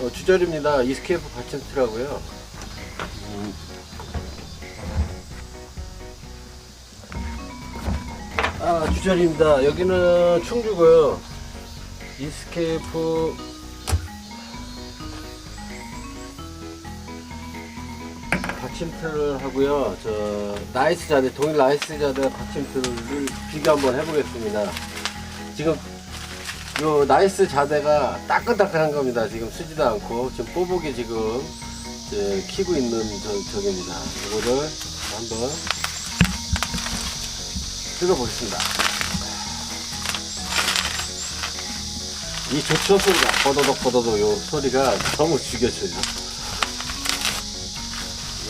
어, 주절입니다. 이스케이프 받침틀하고요. 음. 아, 주절입니다. 여기는 충주고요. 이스케이프 받침틀을 하고요. 저 나이스 자대, 동일 나이스 자대 받침틀을 비교 한번 해보겠습니다. 지금 요 나이스 자대가 따끈따끈한 겁니다. 지금 쓰지도 않고 지금 뽀복이 지금 이제 키고 있는 저, 저기입니다. 이거를 한번 뜯어보겠습니다. 이 조초 소리가 버더덕 버더덕 요 소리가 너무 죽여줘요.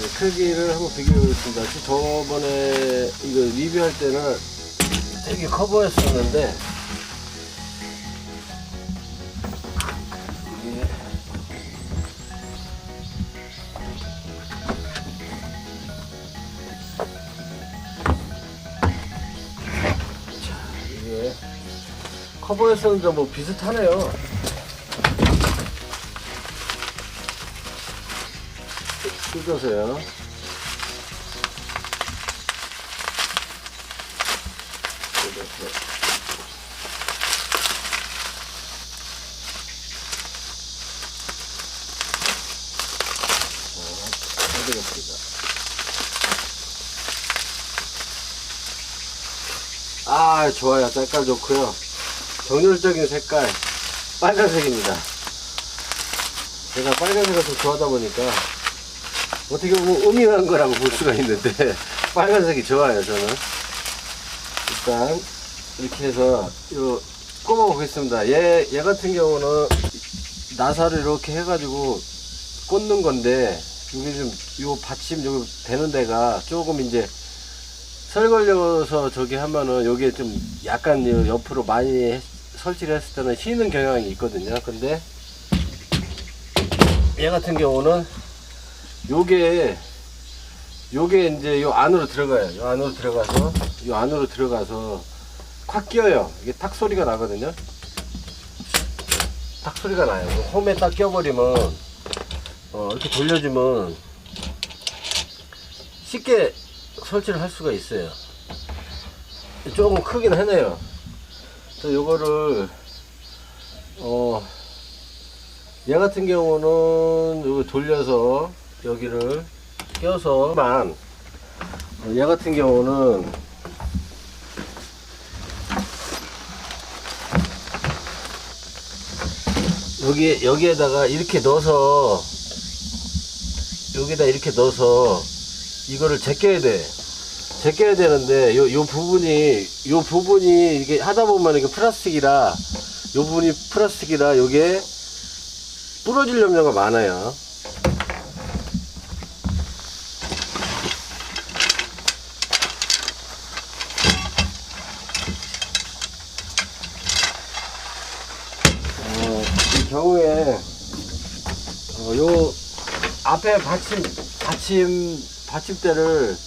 네, 크기를 한번 비교해 보겠습니다. 저번에 이거 리뷰할 때는 되게 커버했었는데 커버했었는데 뭐 비슷하네요. 뜯어겠습니다. 아, 좋아요. 색깔 좋고요. 정열적인 색깔, 빨간색입니다. 제가 빨간색을 좀 좋아하다 보니까 어떻게 보면 음흉한 거라고 볼 수가 있는데 빨간색이 좋아요 저는 일단 이렇게 해서 요 꼽아 보겠습니다 얘, 얘 같은 경우는 나사를 이렇게 해가지고 꽂는 건데 여기 좀요 받침 여기 되는 데가 조금 이제 설 걸려서 저기 하면은 여기에 좀 약간 요 옆으로 많이 해- 설치를 했을 때는 휘는 경향이 있거든요 근데 얘 같은 경우는 요게 요게 이제 요 안으로 들어가요. 요 안으로 들어가서 요 안으로 들어가서 콱 끼어요. 이게 탁 소리가 나거든요. 탁 소리가 나요. 홈에 딱 껴버리면 어, 이렇게 돌려주면 쉽게 설치를 할 수가 있어요. 조금 크긴 하네요. 그래서 요거를 어, 얘 같은 경우는 여기 돌려서 여기를 껴서만 어, 얘 같은 경우는 여기 여기에다가 이렇게 넣어서 여기다 이렇게 넣어서 이거를 제껴야 돼. 제껴야 되는데 요, 요 부분이 요 부분이 이게 하다 보면 이게 플라스틱이라 요 부분이 플라스틱이라 요게 부러질 염려가 많아요. 어, 이 경우에 어, 요 앞에 받침 받침 받침대를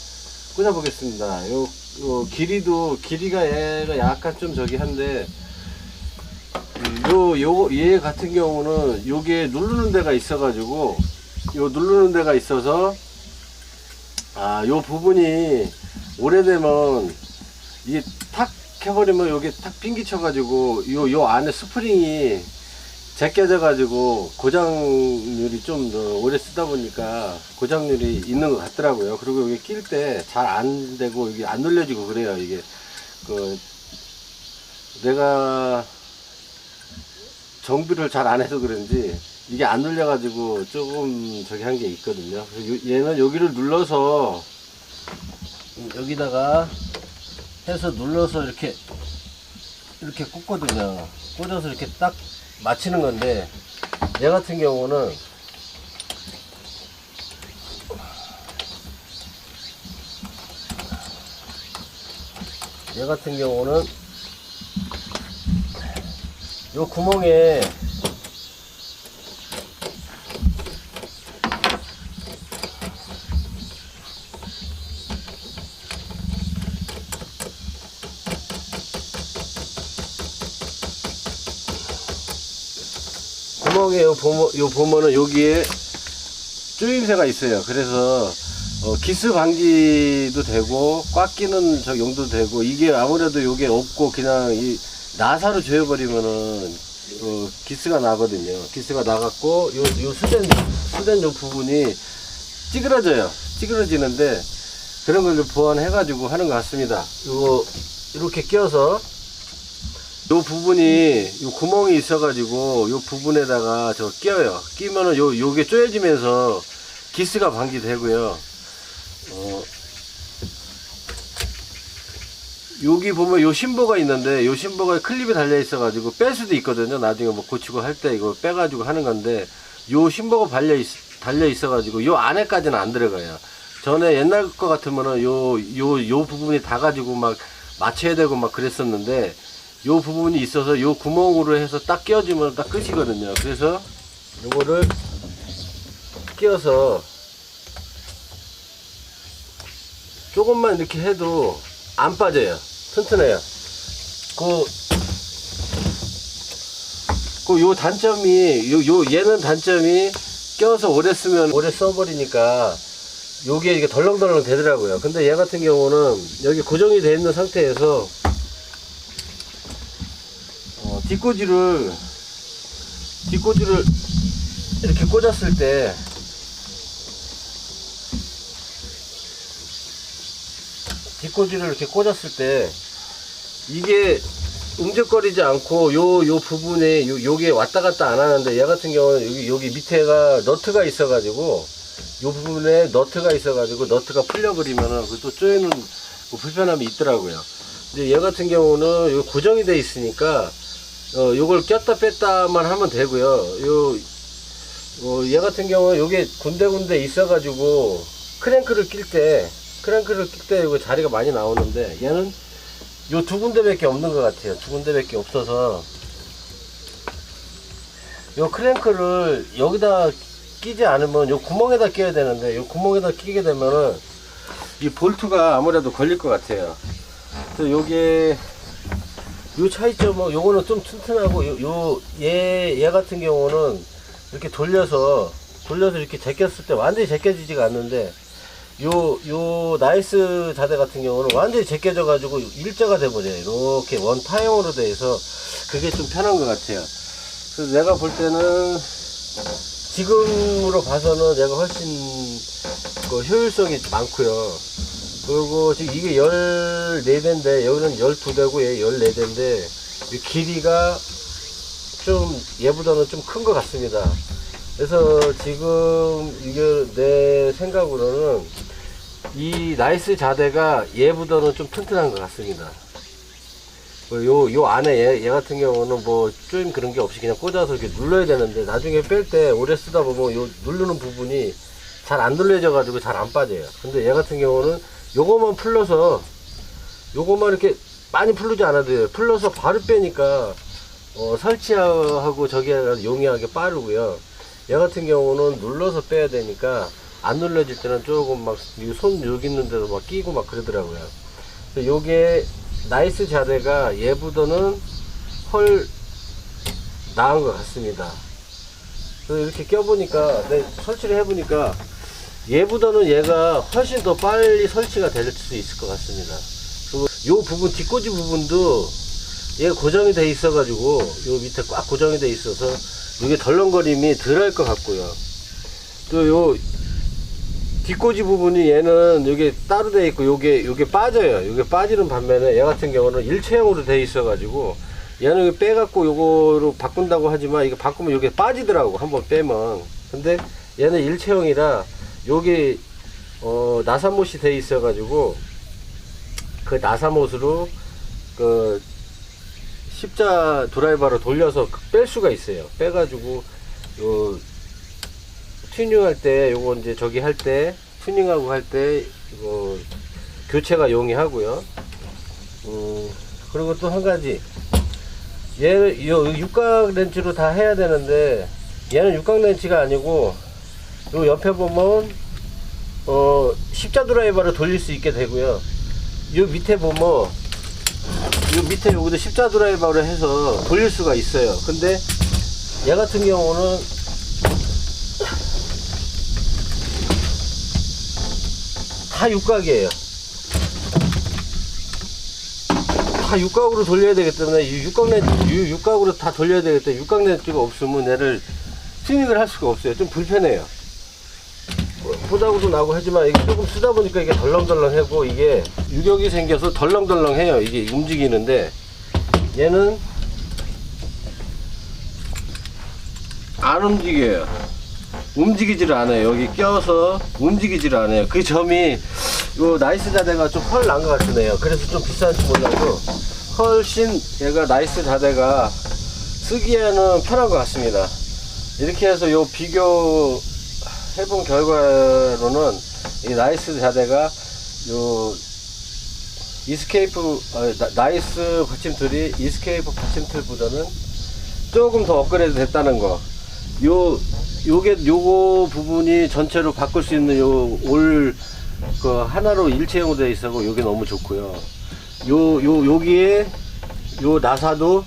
꽂아 보겠습니다. 요, 요 길이도 길이가 얘가 약간 좀 저기 한데 음, 요, 요, 얘 같은 경우는 요게 누르는 데가 있어 가지고, 요 누르는 데가 있어서, 아, 요 부분이 오래되면, 이게 탁 해버리면 요게 탁 빙기쳐 가지고, 요, 요 안에 스프링이 제껴져가지고, 고장률이 좀 더 오래 쓰다 보니까, 고장률이 있는 것 같더라고요. 그리고 여기 낄때 잘 안 되고, 이게 안 눌려지고 그래요. 이게, 그, 내가, 정비를 잘 안 해서 그런지 이게 안 눌려가지고 조금 저기 한 게 있거든요. 얘는 여기를 눌러서 여기다가 해서 눌러서 이렇게 이렇게 꽂거든요. 꽂아서 이렇게 딱 맞추는 건데 얘 같은 경우는 얘 같은 경우는 요 구멍에 구멍 구멍에 요 보면, 요 보면은 여기에 쪼임새가 있어요. 그래서 어, 기스 방지도 되고 꽉 끼는 저 용도 되고 이게 아무래도 요게 없고 그냥 이 나사로 조여버리면은 어, 기스가 나거든요. 기스가 나갖고 요, 요 수된 수된 요 부분이 찌그러져요. 찌그러지는데 그런 걸좀 보완해가지고 하는 것 같습니다. 요거 이렇게 끼워서 요 부분이 요 구멍이 있어가지고 요 부분에다가 저 끼어요. 끼면은 요 요게 쪼여지면서 기스가 방지되고요. 어, 여기 보면 요 심보가 있는데 요 심보가 클립이 달려 있어가지고 뺄 수도 있거든요. 나중에 뭐 고치고 할 때 이거 빼가지고 하는 건데 요 심보가 달려 있 달려 있어가지고 요 안에까지는 안 들어가요. 전에 옛날 거 같으면은 요 요 요 부분이 다 가지고 막 맞춰야 되고 막 그랬었는데 요 부분이 있어서 요 구멍으로 해서 딱 끼워주면 딱 끝이거든요. 그래서 요거를 끼워서 조금만 이렇게 해도 안 빠져요. 튼튼해요. 그, 그, 요 단점이, 요, 요, 얘는 단점이 껴서 오래 쓰면 오래 써버리니까 요게 이게 덜렁덜렁 되더라고요. 근데 얘 같은 경우는 여기 고정이 되어 있는 상태에서 어, 뒷꽂이를, 뒷꽂이를 이렇게 꽂았을 때 뒷꽂이를 이렇게 꽂았을 때 이게 움직거리지 않고 요 요 부분에 요 요게 왔다 갔다 안 하는데 얘 같은 경우는 여기 여기 밑에가 너트가 있어 가지고 요 부분에 너트가 있어 가지고 너트가 풀려 버리면은 그또 쪼이는 뭐 불편함이 있더라고요. 근데 얘 같은 경우는 요 고정이 돼 있으니까 어 요걸 꼈다 뺐다만 하면 되고요. 요 어, 얘 같은 경우는 요게 군데군데 있어 가지고 크랭크를 낄 때 크랭크를 낄때 이거 자리가 많이 나오는데 얘는 요 두 군데밖에 없는 것 같아요. 두 군데밖에 없어서 요 크랭크를 여기다 끼지 않으면 요 구멍에다 끼워야 되는데 요 구멍에다 끼게 되면은 이 볼트가 아무래도 걸릴 것 같아요. 그래서 요게 요 차이점은 요거는 좀 튼튼하고 요얘 얘 같은 경우는 이렇게 돌려서 돌려서 이렇게 제꼈을 때 완전히 제껴지지가 않는데 요, 요, 나이스 자대 같은 경우는 완전히 제껴져 가지고 일자가 돼 버려요. 이렇게 원 타형으로 돼서 그게 좀 편한 것 같아요. 그래서 내가 볼 때는 지금으로 봐서는 내가 훨씬 그 효율성이 많고요. 그리고 지금 이게 14대인데 여기는 12대고 얘 14대인데 이 길이가 좀 얘보다는 좀 큰 것 같습니다. 그래서 지금 이게 내 생각으로는 이 나이스 자대가 얘보다는 좀 튼튼한 것 같습니다. 뭐 요, 요 안에 얘, 얘 같은 경우는 뭐 쪼임 그런 게 없이 그냥 꽂아서 이렇게 눌러야 되는데 나중에 뺄 때 오래 쓰다 보면 요 누르는 부분이 잘 안 눌려져 가지고 잘 안 빠져요. 근데 얘 같은 경우는 요거만 풀러서 요거만 이렇게 많이 풀르지 않아도 돼요. 풀러서 바로 빼니까 어, 설치하고 저기 용이하게 빠르고요. 얘 같은 경우는 눌러서 빼야 되니까 안 눌러질 때는 조금 막손 여기 있는 데도 막 끼고 막 그러더라고요. 요게 나이스 자대가 얘보다는 헐 나은 것 같습니다. 그래서 이렇게 껴보니까 내 설치를 해보니까 얘보다는 얘가 훨씬 더 빨리 설치가 될 수 있을 것 같습니다. 그리고 요 부분 뒷꽂이 부분도 얘가 고정이 돼 있어 가지고 요 밑에 꽉 고정이 돼 있어서 이게 덜렁거림이 덜 할 것 같고요. 또 요 뒷꽂이 부분이 얘는 여기 따로 돼 있고 요게 요게 빠져요. 요게 빠지는 반면에 얘 같은 경우는 일체형으로 돼 있어 가지고 얘는 빼갖고 요거로 바꾼다고 하지만 이거 바꾸면 요게 빠지더라고 한번 빼면 근데 얘는 일체형이라 요게 어 나사못이 돼 있어 가지고 그 나사못으로 그 십자 드라이버로 돌려서 뺄 수가 있어요. 빼가지고 요 튜닝할 때 요거 이제 저기 할 때 튜닝하고 할 때 이거 교체가 용이하고요. 음, 그리고 또 한 가지 얘는 요 육각 렌치로 다 해야 되는데 얘는 육각 렌치가 아니고 요 옆에 보면 어 십자 드라이버를 돌릴 수 있게 되고요. 요 밑에 보면 요 밑에 여기도 십자 드라이버를 해서 돌릴 수가 있어요. 근데 얘 같은 경우는 다 육각이에요. 다 육각으로 돌려야 되기 때문에 이 육각렌 유- 육각으로 다 돌려야 되기 때문에 육각 렌즈가 없으면 얘를 튜닝을 할 수가 없어요. 좀 불편해요. 보다고도 나고 하지만 이게 조금 쓰다 보니까 이게 덜렁덜렁하고 이게 유격이 생겨서 덜렁덜렁해요. 이게 움직이는데 얘는 안 움직여요. 움직이지를 않아요. 여기 껴서 움직이지를 않아요. 그 점이 요 나이스 자대가 좀 헐 난 것 같으네요. 그래서 좀 비싼지 몰라도 훨씬 얘가 나이스 자대가 쓰기에는 편한 것 같습니다. 이렇게 해서 요 비교 해본 결과로는 이 나이스 자대가 요 이스케이프 아, 나- 나이스 받침틀이 이스케이프 받침틀보다는 조금 더 업그레이드 됐다는 거. 요 요게 요거 부분이 전체로 바꿀 수 있는 요 올 그 하나로 일체형으로 되어 있어고 요게 너무 좋고요. 요 요 여기에 요 나사도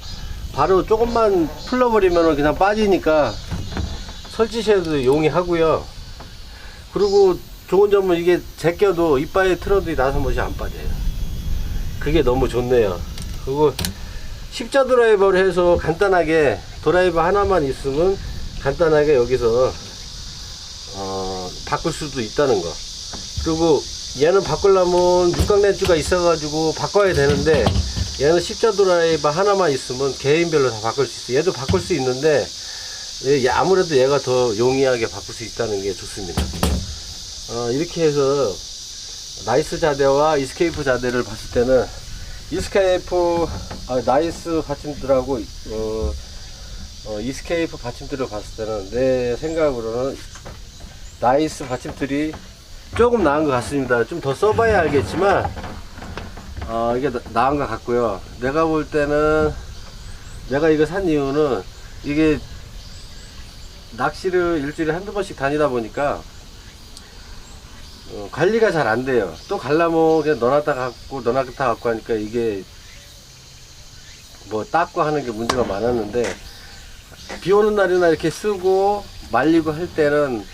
바로 조금만 풀러버리면 그냥 빠지니까 설치시에도 용이하고요. 그리고 좋은 점은 이게 제껴도 이빨에 틀어도 이 나사못이 안 빠져요. 그게 너무 좋네요. 그리고 십자 드라이버를 해서 간단하게 드라이버 하나만 있으면 간단하게 여기서 어, 바꿀 수도 있다는 거. 그리고 얘는 바꾸려면 육각 렌즈가 있어가지고 바꿔야 되는데 얘는 십자 드라이버 하나만 있으면 개인별로 다 바꿀 수 있어요. 얘도 바꿀 수 있는데 얘- 아무래도 얘가 더 용이하게 바꿀 수 있다는 게 좋습니다. 어, 이렇게 해서 나이스 자대와 이스케이프 자대를 봤을 때는 이스케이프 아, 나이스 받침들하고 어, 어, 이스케이프 받침들을 봤을 때는 내 생각으로는 나이스 받침들이 조금 나은 것 같습니다. 좀 더 써봐야 알겠지만 어, 이게 나- 나은 것 같고요. 내가 볼 때는 내가 이거 산 이유는 이게 낚시를 일주일에 한두 번씩 다니다 보니까 어, 관리가 잘 안 돼요. 또 갈라면 그냥 넣어놨다 갖고 넣어놨다 갖고 하니까 이게 뭐 닦고 하는 게 문제가 많았는데 비 오는 날이나 이렇게 쓰고 말리고 할 때는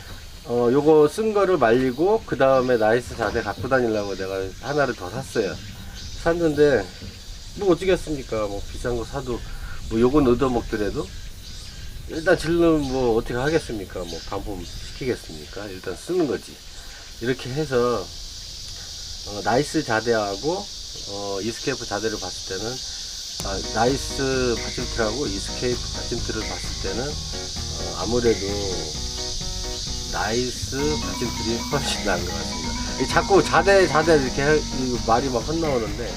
어 요거 쓴 거를 말리고 그 다음에 나이스 자대 갖고 다니려고 내가 하나를 더 샀어요. 샀는데 뭐 어쩌겠습니까? 뭐 비싼 거 사도 뭐 요건 얻어 먹더라도 일단 질르면 뭐 어떻게 하겠습니까? 뭐 반품 시키겠습니까? 일단 쓰는 거지. 이렇게 해서 어, 나이스 자대하고 어, 이스케이프 자대를 봤을 때는 아, 나이스 받침틀하고 이스케이프 받침틀을 봤을 때는 어, 아무래도 나이스 받침틀이 훨씬 나은 것 같습니다. 이 자꾸 자대 자대 이렇게 말이 막 헛나오는데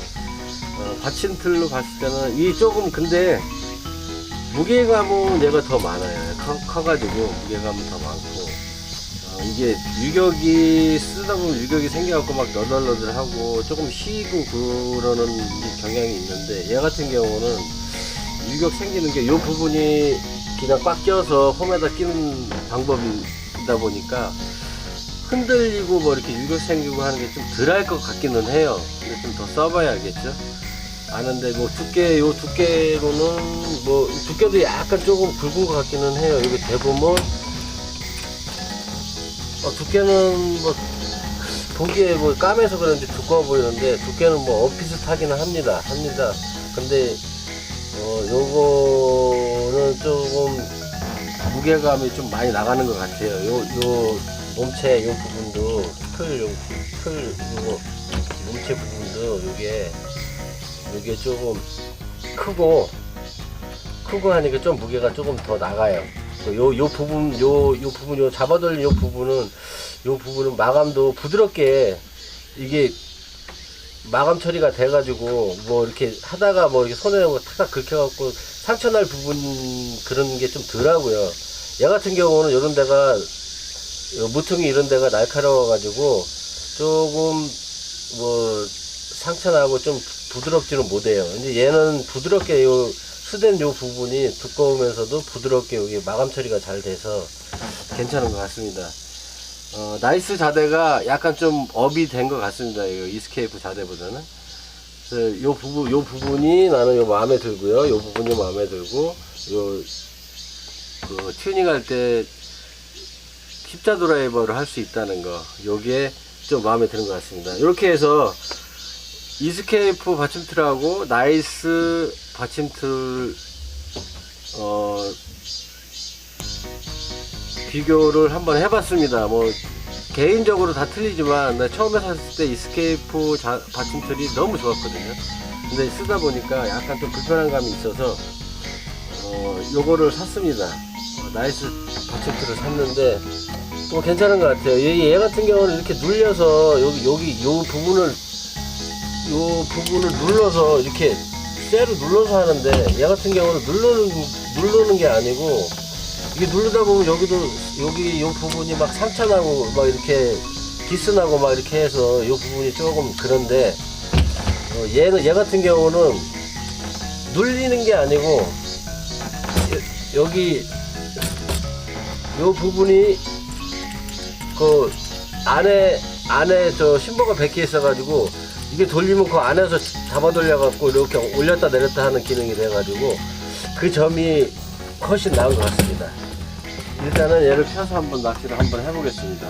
어, 받침틀로 봤을 때는 이 조금 근데 무게감은 얘가 더 많아요. 커, 커가지고 무게감은 더 많고 어, 이게 유격이 쓰다 보면 유격이 생겨갖고 막 너덜너덜하고 조금 휘고 그러는 이 경향이 있는데 얘 같은 경우는 유격 생기는 게 이 부분이 그냥 꽉 껴서 홈에다 끼는 방법이다 보니까 흔들리고 뭐 이렇게 유격 생기고 하는 게 좀 덜할 것 같기는 해요. 근데 좀 더 써봐야 알겠죠? 아는데 뭐 두께 요 두께로는 뭐 두께도 약간 조금 굵은 것 같기는 해요. 대보면 어, 두께는 뭐 보기에 뭐 까매서 그런지 두꺼워 보이는데 두께는 뭐 엇비슷하기는 합니다. 합니다. 근데 어 요거는 조금 무게감이 좀 많이 나가는 것 같아요. 요 요 몸체 요 부분도 틀 요 틀 요거 몸체 부분도 요게 요게 조금 크고 크고 하니까 좀 무게가 조금 더 나가요. 요, 요 부분, 요, 요 부분, 요 잡아돌린 요 부분은, 요 부분은 마감도 부드럽게, 이게, 마감 처리가 돼가지고, 뭐, 이렇게 하다가 뭐, 이렇게 손에 뭐 탁탁 긁혀갖고, 상처 날 부분, 그런 게 좀 덜하고요. 얘 같은 경우는 요런 데가, 요 무퉁이 이런 데가 날카로워가지고, 조금, 뭐, 상처 나고 좀 부드럽지는 못해요. 근데 얘는 부드럽게 요, 수된 요 부분이 두꺼우면서도 부드럽게 여기 마감 처리가 잘 돼서 괜찮은 것 같습니다. 어, 나이스 자대가 약간 좀 업이 된 것 같습니다. 이 이스케이프 자대보다는. 그래서 요 부분, 요 부분이 나는 요 마음에 들고요. 요 부분이 마음에 들고, 요 그 튜닝 할 때 십자 드라이버를 할 수 있다는 거 요게 좀 마음에 드는 것 같습니다 이렇게 해서 이스케이프 받침틀하고 나이스 받침틀 어 비교를 한번 해봤습니다 뭐 개인적으로 다 틀리지만 나 처음에 샀을 때 이스케이프 자- 받침틀이 너무 좋았거든요 근데 쓰다 보니까 약간 좀 불편한 감이 있어서 어, 요거를 샀습니다. 어, 나이스 받침틀을 샀는데 뭐 괜찮은 것 같아요. 얘, 얘 같은 경우는 이렇게 눌려서 여기 여기 요 부분을 요 부분을 눌러서 이렇게 쇠로 눌러서 하는데 얘 같은 경우는 누르는 누르는 게 아니고 이게 누르다 보면 여기도 여기 요 부분이 막 상처 나고 막 이렇게 기스 나고 막 이렇게 해서 요 부분이 조금 그런데 어, 얘는 얘 같은 경우는 눌리는 게 아니고 여- 여기 요 부분이 그 안에 안에 저 심보가 박혀 있어가지고 이게 돌리면 그 안에서 잡아 돌려갖고 이렇게 올렸다 내렸다 하는 기능이 돼가지고 그 점이 훨씬 나은 것 같습니다. 일단은 얘를 펴서 한번 낚시를 한번 해보겠습니다.